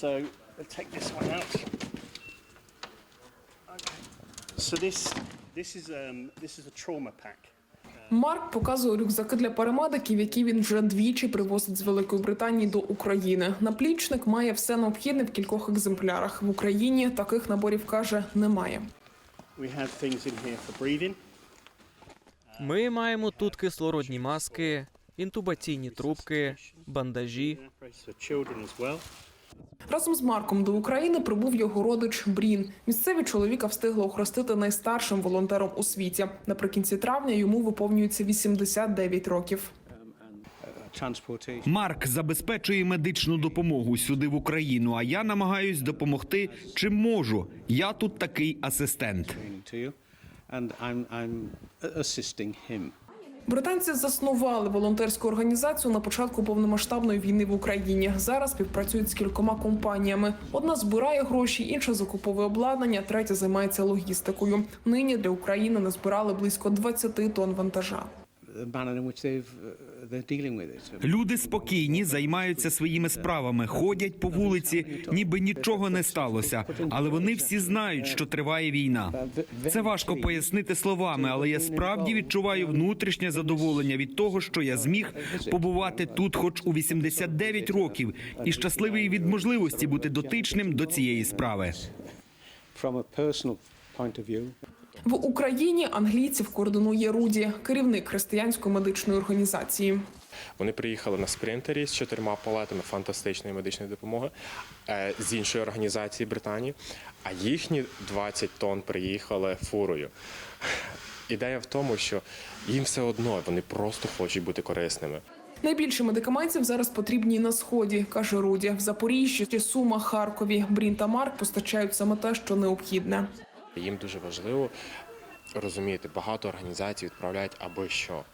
So let's take this one out. Okay. So this this is um, this is a trauma pack. Марк показує рюкзаки для парамедиків, які він вже двічі привозить з Великої Британії до України. Наплічник має все необхідне в кількох екземплярах. В Україні таких наборів каже немає. We have things in here for breathing. Ми маємо тут кислородні маски, інтубаційні трубки, бандажі. For children as well. Разом з Марком до України прибув його родич Брін. Місцеві чоловіка встигли охрестити найстаршим волонтером у світі. Наприкінці травня йому виповнюється 89 років. Марк забезпечує медичну допомогу сюди в Україну. А я намагаюсь допомогти чим можу. Я тут такий асистент. Британці заснували волонтерську організацію на початку повномасштабної війни в Україні. Зараз співпрацюють з кількома компаніями. Одна збирає гроші, інша закуповує обладнання, третя займається логістикою. Нині для України назбирали близько 20 тонн вантажа. Uh. Люди спокійні, займаються своїми справами, ходять по вулиці, ніби нічого не сталося. Але вони всі знають, що триває війна. Це важко пояснити словами, але я справді відчуваю внутрішнє задоволення від того, що я зміг побувати тут, хоч у 89 років, і щасливий від можливості бути дотичним до цієї справи. В Україні англійців координує Руді, керівник християнської медичної організації. Вони приїхали на спринтері з чотирма палетами фантастичної медичної допомоги е, з іншої організації Британії, а їхні 20 тонн приїхали фурою. Ідея в тому, що їм все одно вони просто хочуть бути корисними. Найбільше медикаментів зараз потрібні на сході, каже Руді. В Запоріжжі, Сумах, Харкові. Брін та Марк постачають саме те, що необхідне. Їм дуже важливо розуміти, багато організацій відправляють аби що.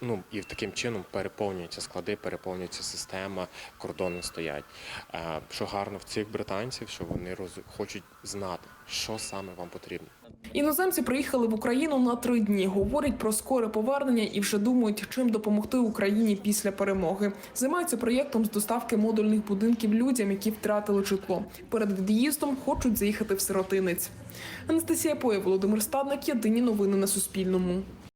Ну і таким чином переповнюються склади, переповнюється система, кордони стоять. Е, Що гарно в цих британців, що вони хочуть знати, що саме вам потрібно. Іноземці приїхали в Україну на три дні. Говорять про скоре повернення і вже думають, чим допомогти Україні після перемоги. Займаються проєктом з доставки модульних будинків людям, які втратили житло. Перед від'їздом хочуть заїхати в сиротинець. Анастасія Поє, Володимир Стадник. Єдині новини на Суспільному.